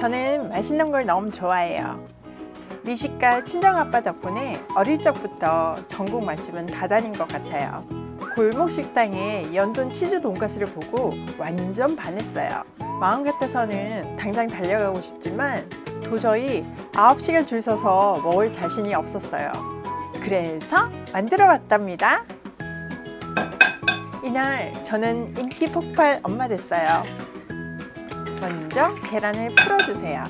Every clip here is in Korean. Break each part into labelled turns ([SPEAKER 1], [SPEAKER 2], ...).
[SPEAKER 1] 저는 맛있는 걸 너무 좋아해요. 미식가 친정아빠 덕분에 어릴 적부터 전국 맛집은 다 다닌 것 같아요. 골목 식당에 연돈 치즈 돈가스를 보고 완전 반했어요. 마음 같아서는 당장 달려가고 싶지만 도저히 9시간 줄 서서 먹을 자신이 없었어요. 그래서 만들어 봤답니다. 이날 저는 인기 폭발 엄마 됐어요. 먼저 계란을 풀어주세요.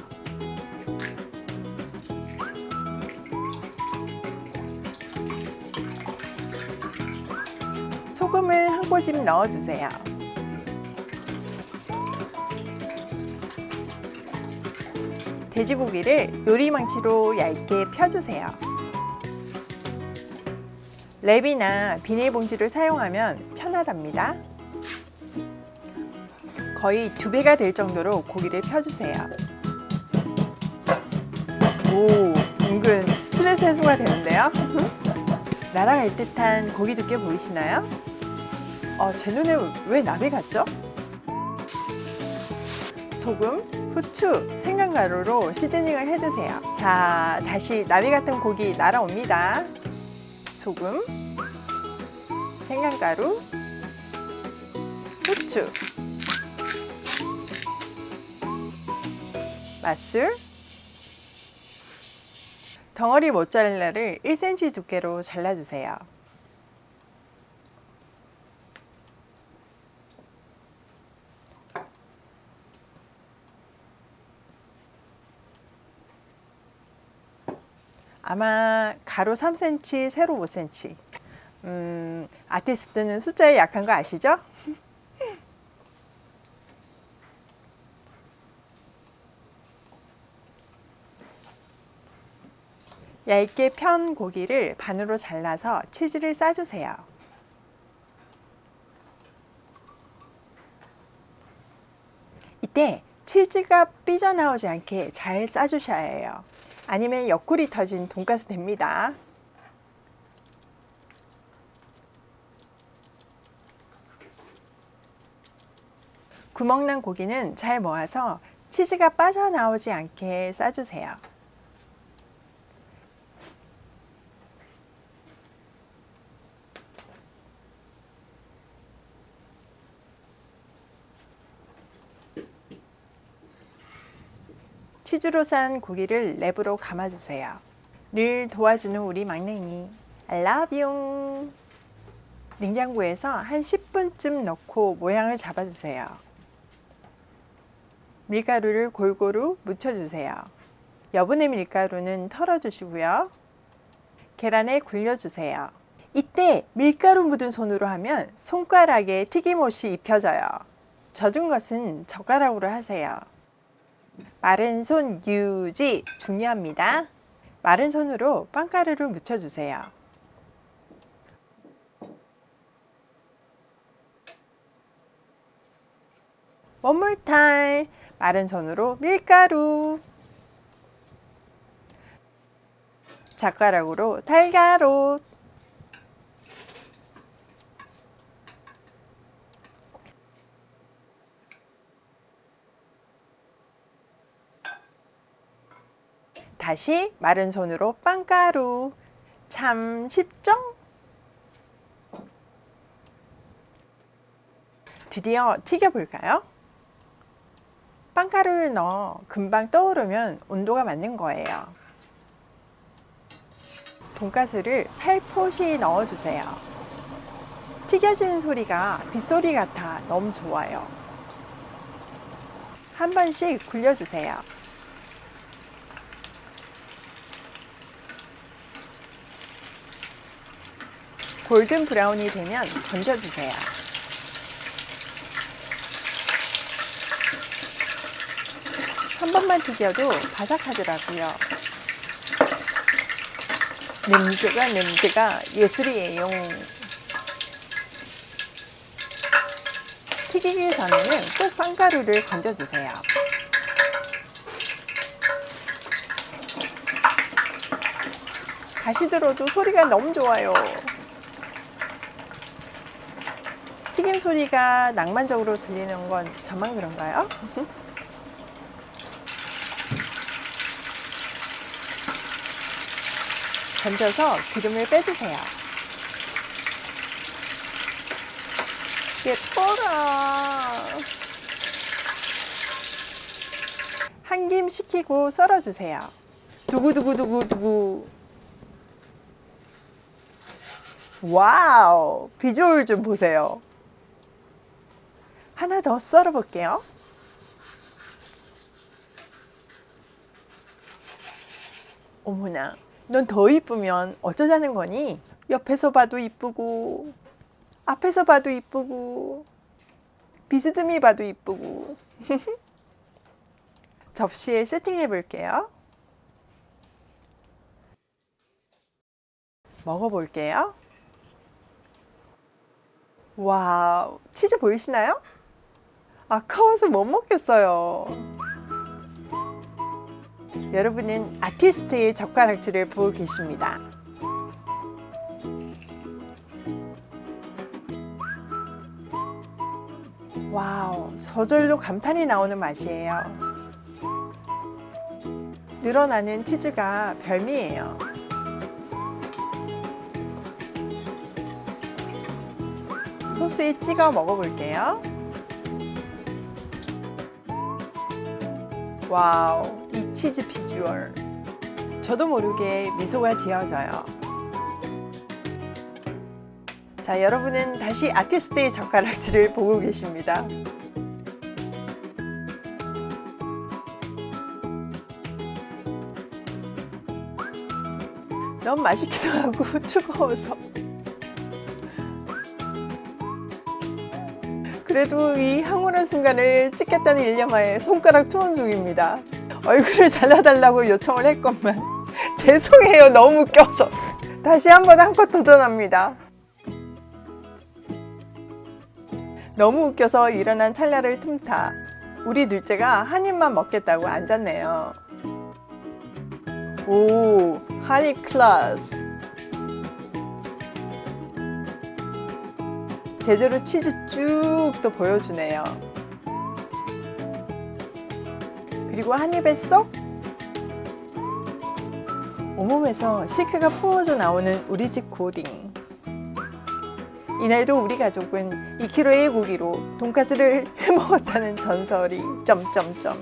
[SPEAKER 1] 소금을 한 꼬집 넣어주세요. 돼지고기를 요리망치로 얇게 펴주세요. 랩이나 비닐봉지를 사용하면 편하답니다. 거의 두 배가 될 정도로 고기를 펴주세요. 오, 은근 스트레스 해소가 되는데요? 날아갈 듯한 고기 두께 보이시나요? 어, 제 눈에 왜 나비 같죠? 소금, 후추, 생강가루로 시즈닝을 해주세요. 자, 다시 나비 같은 고기 날아옵니다. 소금, 생강가루, 후추, 맛술, 덩어리 모짜렐라를 1cm 두께로 잘라주세요. 아마 가로 3cm, 세로 5cm. 음, 아티스트는 숫자에 약한 거 아시죠? 얇게 편 고기를 반으로 잘라서 치즈를 싸주세요. 이때 치즈가 삐져나오지 않게 잘 싸주셔야 해요. 아니면 옆구리 터진 돈가스 됩니다. 구멍난 고기는 잘 모아서 치즈가 빠져나오지 않게 싸주세요. 치즈로 싼 고기를 랩으로 감아주세요. 늘 도와주는 우리 막냉이. I love you. 냉장고에서 한 10분쯤 넣고 모양을 잡아주세요. 밀가루를 골고루 묻혀주세요. 여분의 밀가루는 털어주시고요. 계란에 굴려주세요. 이때 밀가루 묻은 손으로 하면 손가락에 튀김옷이 입혀져요. 젖은 것은 젓가락으로 하세요. 마른 손 유지 중요합니다. 마른 손으로 빵가루를 묻혀주세요. More time. 마른 손으로 밀가루. 젓가락으로 달가루. 다시 마른 손으로 빵가루. 참 쉽죠? 드디어 튀겨볼까요? 빵가루를 넣어 금방 떠오르면 온도가 맞는 거예요. 돈가스를 살포시 넣어주세요. 튀겨지는 소리가 빗소리 같아 너무 좋아요. 한 번씩 굴려주세요. 골든 브라운이 되면 건져주세요. 한 번만 튀겨도 바삭하더라고요. 냄새가 냄새가 예술이에요. 튀기기 전에는 꼭 빵가루를 건져주세요. 다시 들어도 소리가 너무 좋아요. 튀김 소리가 낭만적으로 들리는 건 저만 그런가요? 던져서 기름을 빼주세요. 예뻐라. 한 김 식히고 썰어주세요. 두구두구두구두구. 와우! 비주얼 좀 보세요. 하나 더 썰어 볼게요. 어머나, 넌 더 이쁘면 어쩌자는 거니? 옆에서 봐도 이쁘고, 앞에서 봐도 이쁘고, 비스듬히 봐도 이쁘고. 접시에 세팅해 볼게요. 먹어볼게요. 와우, 치즈 보이시나요? 아까워서 못 먹겠어요. 여러분은 아티스트의 젓가락질을 보고 계십니다. 와우, 저절로 감탄이 나오는 맛이에요. 늘어나는 치즈가 별미예요. 소스에 찍어 먹어볼게요. 와우, 이 치즈 비주얼. 저도 모르게 미소가 지어져요. 자, 여러분은 다시 아티스트의 젓가락질을 보고 계십니다. 너무 맛있기도 하고 뜨거워서. 그래도 이 황홀한 순간을 찍겠다는 일념하에 손가락 투혼 중입니다. 얼굴을 잘라달라고 요청을 했건만 죄송해요 너무 웃겨서 다시 한번 한컷 도전합니다. 너무 웃겨서 일어난 찰나를 틈타 우리 둘째가 한 입만 먹겠다고 앉았네요. 오 하니 클라스 제대로 치즈 쭉 또 보여주네요. 그리고 한 입에 쏙 온몸에서 시크가 부어져 나오는 우리 집 고딩. 이날도 우리 가족은 2kg의 고기로 돈가스를 해 먹었다는 전설이 점점점.